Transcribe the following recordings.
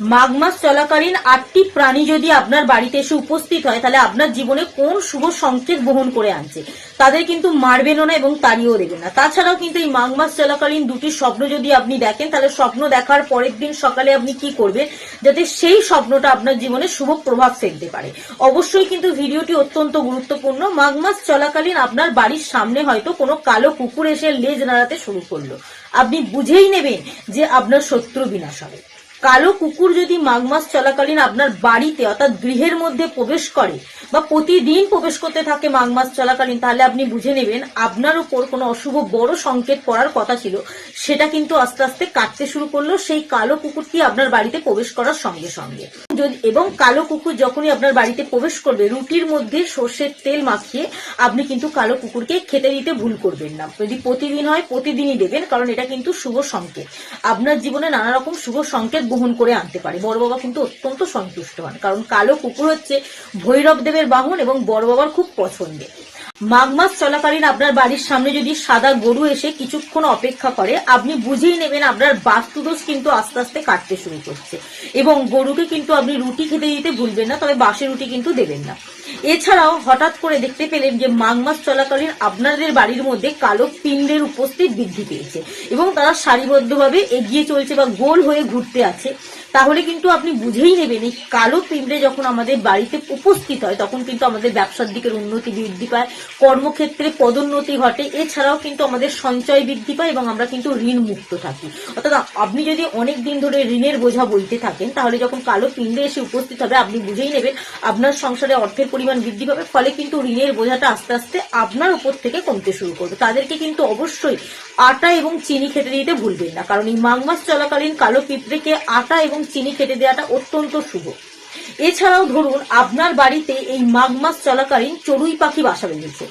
মাঘ মাস চলাকালীন আটটি প্রাণী যদি আপনার বাড়িতে এসে উপস্থিত হয়, তাহলে আপনার জীবনে কোন শুভ সংকেত বহন করে আনছে? তাদের কিন্তু মারবেনও না এবং তাড়িয়েও দেবেন না। তাছাড়াও কিন্তু এই মাঘ মাস চলাকালীন দুটি স্বপ্ন যদি আপনি দেখেন, তাহলে স্বপ্ন দেখার পরের দিন সকালে আপনি কি করবেন? যাতে সেই স্বপ্নটা আপনার জীবনে শুভ প্রভাব ফেলতে পারে। অবশ্যই কিন্তু ভিডিওটি অত্যন্ত গুরুত্বপূর্ণ। মাঘ মাস চলাকালীন আপনার বাড়ির সামনে হয়তো কোনো কালো কুকুর এসে লেজ নাড়াতে শুরু করল। আপনি বুঝেই নেবেন যে আপনার শত্রু বিনাশ হবে। কালো কুকুর যদি মাঘ মাস চলাকালীন আপনার বাড়িতে অর্থাৎ গৃহের মধ্যে প্রবেশ করে বা প্রতিদিন প্রবেশ করতে থাকে মাঘ মাস চলাকালীন, তাহলে আপনি বুঝে নেবেন আপনার উপর কোনো অশুভ বড় সংকেত পড়ার কথা ছিল। সেটা কিন্তু আস্তে আস্তে কাটতে শুরু করল সেই কালো কুকুরটি আপনার বাড়িতে প্রবেশ করার সঙ্গে সঙ্গে। যদি এবং কালো কুকুর যখনই আপনার বাড়িতে প্রবেশ করবে, রুটির মধ্যে সর্ষের তেল মাখিয়ে আপনি কিন্তু কালো কুকুরকে খেতে দিতে ভুল করবেন না। যদি প্রতিদিন হয়, প্রতিদিনই দেবেন, কারণ এটা কিন্তু শুভ সংকেত। আপনার জীবনে নানা রকম শুভ সংকেত বহন করে আনতে পারে। বড় বাবা কিন্তু অত্যন্ত সন্তুষ্ট হন, কারণ কালো কুকুর হচ্ছে ভৈরব দেবের বাহন এবং বড় বাবার খুব পছন্দের। মাঘ মাস চলাকালীন আপনার বাড়ির সামনে যদি সাদা গরু এসে কিছুক্ষণ অপেক্ষা করে, আপনি বুঝেই নেবেন আপনার বাস্তুদোষ কিন্তু আস্তে আস্তে কাটতে শুরু করছে। এবং গরুকে কিন্তু আপনি রুটি খেতে দিতে ভুলবেন না, তবে বাসি রুটি কিন্তু দেবেন না। এছাড়াও হঠাৎ করে দেখতে পেলেন যে মাঘ মাস চলাকালীন আপনাদের বাড়ির মধ্যে কালো পিণ্ডের উপস্থিত বৃদ্ধি পেয়েছে এবং তারা সারিবদ্ধভাবে এগিয়ে চলছে বা গোল হয়ে ঘুরতে আছে। তাহলে কিন্তু আপনি বুঝেই নেবেন, এই কালো পিঁপড়ে যখন আমাদের বাড়িতে উপস্থিত হয়, তখন কিন্তু আমাদের ব্যবসার দিকের উন্নতি বৃদ্ধি পায়, কর্মক্ষেত্রে পদোন্নতি ঘটে, এছাড়াও কিন্তু আমাদের সঞ্চয় বৃদ্ধি পায় এবং আমরা কিন্তু ঋণ মুক্ত থাকি। অর্থাৎ আপনি যদি অনেক দিন ধরে ঋণের বোঝা বলতে থাকেন, তাহলে যখন কালো পিঁপড়ে এসে উপস্থিত হবে, আপনি বুঝেই নেবেন আপনার সংসারে অর্থের পরিমাণ বৃদ্ধি পাবে, ফলে কিন্তু ঋণের বোঝাটা আস্তে আস্তে আপনার উপর থেকে কমতে শুরু করবে। তাদেরকে কিন্তু অবশ্যই আটা এবং চিনি খেতে দিতে ভুলবেন না, কারণ এই মাঘ মাস চলাকালীন কালো পিঁপড়েকে আটা এবং চিনি কেটে দেওয়াটা অত্যন্ত শুভ। এছাড়াও ধরুন, আপনার বাড়িতে এই মাঘ মাস চলাকালীন চড়ুই পাখি বাসা বেঁধেছে।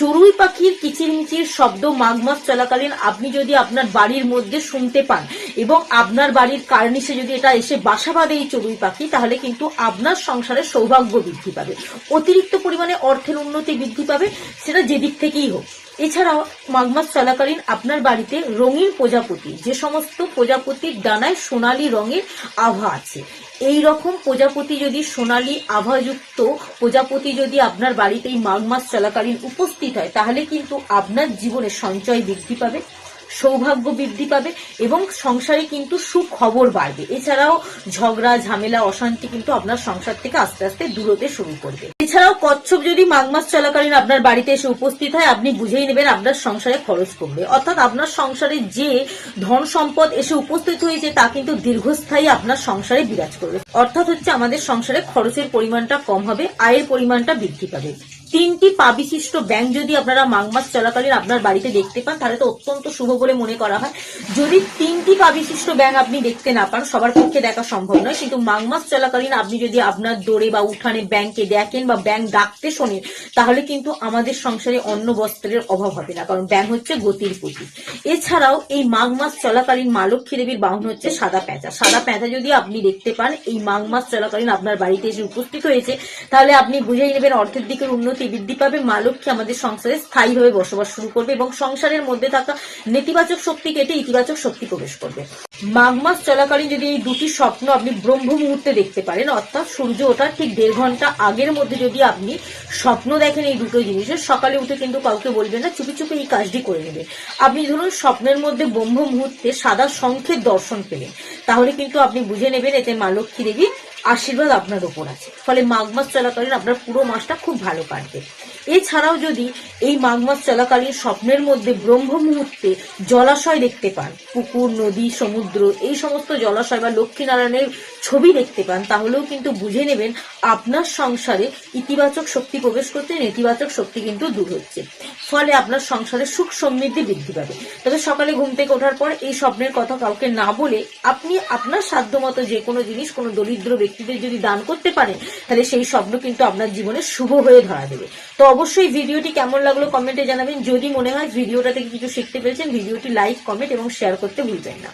চড়ুই পাখির কিচিরমিচির শব্দ মাঘ মাস চলাকালীন আপনি যদি আপনার বাড়ির মধ্যে শুনতে পান এবং আপনার বাড়ির কার্নিশে যদি এটা এসে বাসা বাঁধে এই চড়ুই পাখি, তাহলে কিন্তু আপনার সংসারে সৌভাগ্য বৃদ্ধি পাবে। অতিরিক্ত পরিমাণে অর্থের উন্নতি বৃদ্ধি পাবে, সেটা যেদিক থেকেই হোক। এছাড়াও মাঘ মাস চলাকালীন আপনার বাড়িতে রঙিন প্রজাপতি, যে সমস্ত প্রজাপতির ডানায় সোনালী রঙের আভা আছে। এই রকম প্রজাপতি যদি সোনালি আভাযুক্ত প্রজাপতি যদি আপনার বাড়িতে এই মাঘ মাস চলাকালীন উপস্থিত হয়, তাহলে কিন্তু আপনার জীবনে সঞ্চয় বৃদ্ধি পাবে। সৌভাগ্য বৃদ্ধি পাবে এবং সংসারে কিন্তু সুখবর বাড়বে। এছাড়াও ঝগড়া, ঝামেলা, অশান্তি কিন্তু আপনার সংসার থেকে আস্তে আস্তে দূরতে শুরু করবে। এছাড়াও কচ্ছপ যদি মাঘ মাস চলাকালীন আপনার বাড়িতে এসে উপস্থিত হয়, আপনি বুঝেই নেবেন আপনার সংসারে খরচ কমবে। অর্থাৎ আপনার সংসারে যে ধন সম্পদ এসে উপস্থিত হয়েছে, তা কিন্তু দীর্ঘস্থায়ী আপনার সংসারে বিরাজ করবে। অর্থাৎ হচ্ছে আমাদের সংসারে খরচের পরিমাণটা কম হবে, আয়ের পরিমাণটা বৃদ্ধি পাবে। তিনটি পা বিশিষ্ট ব্যাংক যদি আপনারা মাঘ মাস চলাকালীন আপনার বাড়িতে দেখতে পান, তাহলে তো অত্যন্ত শুভ বলে মনে করা হয়। যদি তিনটি পা বিশিষ্ট ব্যাংক আপনি দেখতে না পান, সবার পক্ষে দেখা সম্ভব নয়। কিন্তু মাঘ মাস চলাকালীন আপনি যদি আপনার দৌড়ে বা উঠানে ব্যাংকে দেখেন বা ব্যাংক ডাকতে শোনেন, তাহলে কিন্তু আমাদের সংসারে অন্ন বস্ত্রের অভাব হবে না, কারণ ব্যাংক হচ্ছে গতির প্রতীক এছাড়াও এই মাঘ মাস চলাকালীন মা লক্ষ্মী দেবীর বাহন হচ্ছে সাদা পেঁচা। সাদা পেঁচা যদি আপনি দেখতে পান, এই মাঘ মাস চলাকালীন আপনার বাড়িতে এসে উপস্থিত হয়েছে, তাহলে আপনি বুঝেই নেবেন অর্থের দিকের উন্নতি, বৃদ্ধি পাবে মা লক্ষ্মী আমাদের সংসারে স্থায়ীভাবে বসবাস শুরু করবে এবং সংসারের মধ্যে থাকা নেতিবাচক শক্তি কেটে ইতিবাচক শক্তি প্রবেশ করবে। মাঘ মাস চলাকালীন যদি এই দুটি স্বপ্ন আপনি ব্রহ্ম মুহূর্তে দেখতে পারেন, অর্থাৎ সূর্য ওঠার ঠিক দেড় ঘণ্টা আগের মধ্যে যদি আপনি স্বপ্ন দেখেন এই দুটো জিনিসের, সকালে উঠে কিন্তু কাউকে বলবেন না, চুপি চুপি এই কাজটি করে নেবে। আপনি ধরুন স্বপ্নের মধ্যে ব্রহ্ম মুহূর্তে সাদা শঙ্খের দর্শন পেলেন, তাহলে কিন্তু আপনি বুঝে নেবেন এতে মা লক্ষ্মী দেবীর আশীর্বাদ আপনার উপর আছে। ফলে মাঘ মাস চলাকালীন আপনার পুরো মাসটা খুব ভালো কাটবে। এছাড়াও যদি এই মাঘ মাস চলাকালীন স্বপ্নের মধ্যে ব্রহ্ম মুহূর্তে জলাশয় দেখতে পান, পুকুর, নদী, সমুদ্র, এই সমস্ত জলাশয় বা লক্ষ্মীনারায়ণের ছবি দেখতে পান, তাহলেও কিন্তু বুঝে নেবেন আপনার সংসারে ইতিবাচক শক্তি প্রবেশ করতে নেতিবাচক শক্তি কিন্তু দূর হচ্ছে। ফলে আপনার সংসারে সুখ সমৃদ্ধি বৃদ্ধি পাবে। তবে সকালে ঘুম থেকে ওঠার পর এই স্বপ্নের কথা কাউকে না বলে আপনি আপনার সাধ্যমতো যে কোনো জিনিস, কোনো দরিদ্র ব্যক্তিদের যদি দান করতে পারেন, তাহলে সেই স্বপ্ন কিন্তু আপনার জীবনে শুভ হয়ে ধরা দেবে। তো অবশ্যই ভিডিওটি কেমন লাগল কমেন্টে জানাবেন। যদি মনে হয় ভিডিওটা থেকে কিছু শিখতে পেরেছেন, ভিডিওটি লাইক কমেন্ট এবং শেয়ার করতে ভুলবেন না।